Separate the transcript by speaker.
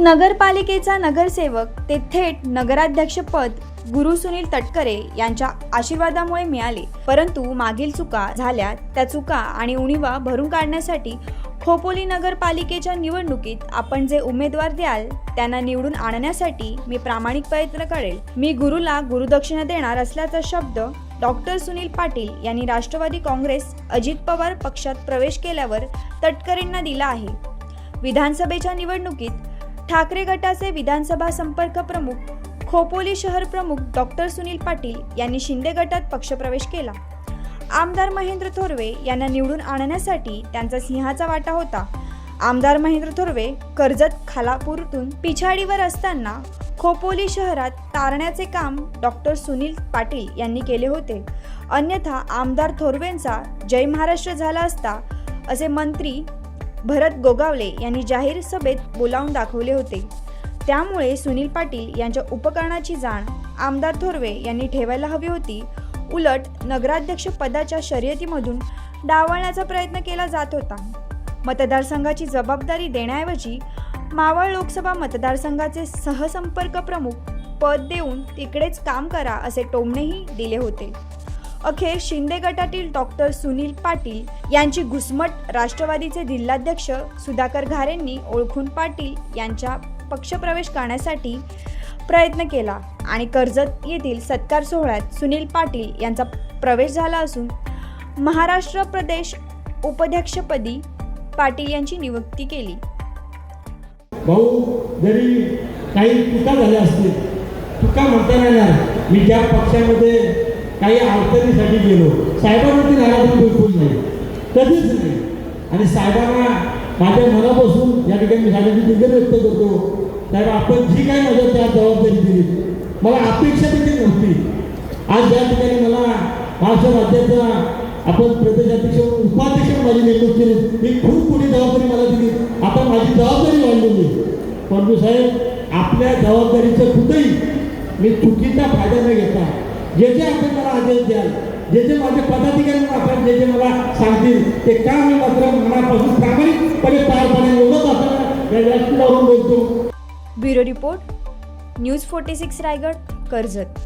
Speaker 1: नगरपालिकेचा नगरसेवक ते थेट नगराध्यक्षपद गुरु सुनील तटकरे यांच्या आशीर्वादामुळे मिळाले. परंतु मागील चुका झाल्या त्या चुका आणि उणीवा भरून काढण्यासाठी खोपोली नगरपालिकेच्या निवडणुकीत आपण जे उमेदवार द्याल त्यांना निवडून आणण्यासाठी मी प्रामाणिक प्रयत्न करेल. मी गुरुला गुरुदक्षिणा देणार असल्याचा शब्द डॉक्टर सुनील पाटील यांनी राष्ट्रवादी काँग्रेस अजित पवार पक्षात प्रवेश केल्यावर तटकरेंना दिला आहे. विधानसभेच्या निवडणुकीत ठाकरे गटाचे विधानसभा संपर्क प्रमुख खोपोली शहर प्रमुख डॉक्टर सुनील पाटील यांनी शिंदे गटात पक्षप्रवेश केला. आमदार महेंद्र थोरवे यांना निवडून आणण्यासाठी त्यांचा सिंहाचा वाटा होता. आमदार महेंद्र थोरवे कर्जत खालापूरतून पिछाडीवर असताना खोपोली शहरात तारण्याचे काम डॉक्टर सुनील पाटील यांनी केले होते. अन्यथा आमदार थोरवेंचा जय महाराष्ट्र झाला असता असे मंत्री भरत गोगावले यांनी जाहीर सभेत बोलावून दाखवले होते. त्यामुळे सुनील पाटील यांच्या उपकरणाची जाण आमदार थोरवे यांनी ठेवायला हवी होती. उलट नगराध्यक्ष पदाच्या शर्यतीमधून डावळण्याचा प्रयत्न केला जात होता. मतदारसंघाची जबाबदारी देण्याऐवजी मावळ लोकसभा मतदारसंघाचे सहसंपर्क प्रमुख पद देऊन तिकडेच काम करा असे टोमणेही दिले होते. अखेर शिंदे गटातील डॉक्टर सुनील पाटील यांची घुसमट राष्ट्रवादीचे जिल्हाध्यक्ष सुधाकर घारेंनी ओळखून पाटील यांच्या पक्षप्रवेश करण्यासाठी प्रयत्न केला आणि कर्जत येथील सत्कार सोहळ्यात सुनील पाटील यांचा प्रवेश झाला असून महाराष्ट्र प्रदेश उपाध्यक्षपदी पाटील यांची नियुक्ती केली.
Speaker 2: भाऊ जरी काही चुका झाल्या असतील चुका म्हणता येणार मी ज्या पक्षामध्ये काही अडचणीसाठी गेलो. साहेबांवरती नाराजी बिलकुल नाही. कधीच नाही. आणि साहेबांना माझ्या मनापासून या ठिकाणी मी साहेबांची दिग्गज व्यक्त करतो. साहेब आपण जी काय मदत त्या जबाबदारी दिली. मला अपेक्षा देखील नव्हती. आज या ठिकाणी मला महाराष्ट्र राज्याचा आपण प्रदेशाध्यक्ष उपाध्यक्ष माझी नेमणूक केली ही खूप मोठी जबाबदारी मला दिली. आता माझी जबाबदारी वाढलेली. परंतु साहेब आपल्या जबाबदारीचं कुठेही मी चुकीचा फायदा न घेता जे जे आपण मला आदेश द्याल जे जे माझे पदाधिकारी आपण जे जे मला सांगतील ते काम मी मात्र मनापासून प्रामाणिकपणे पार पाडेल एवढंच आपण या व्यासपीठावरून बोलतो.
Speaker 1: Bureau report news forty six Raigad Karjat.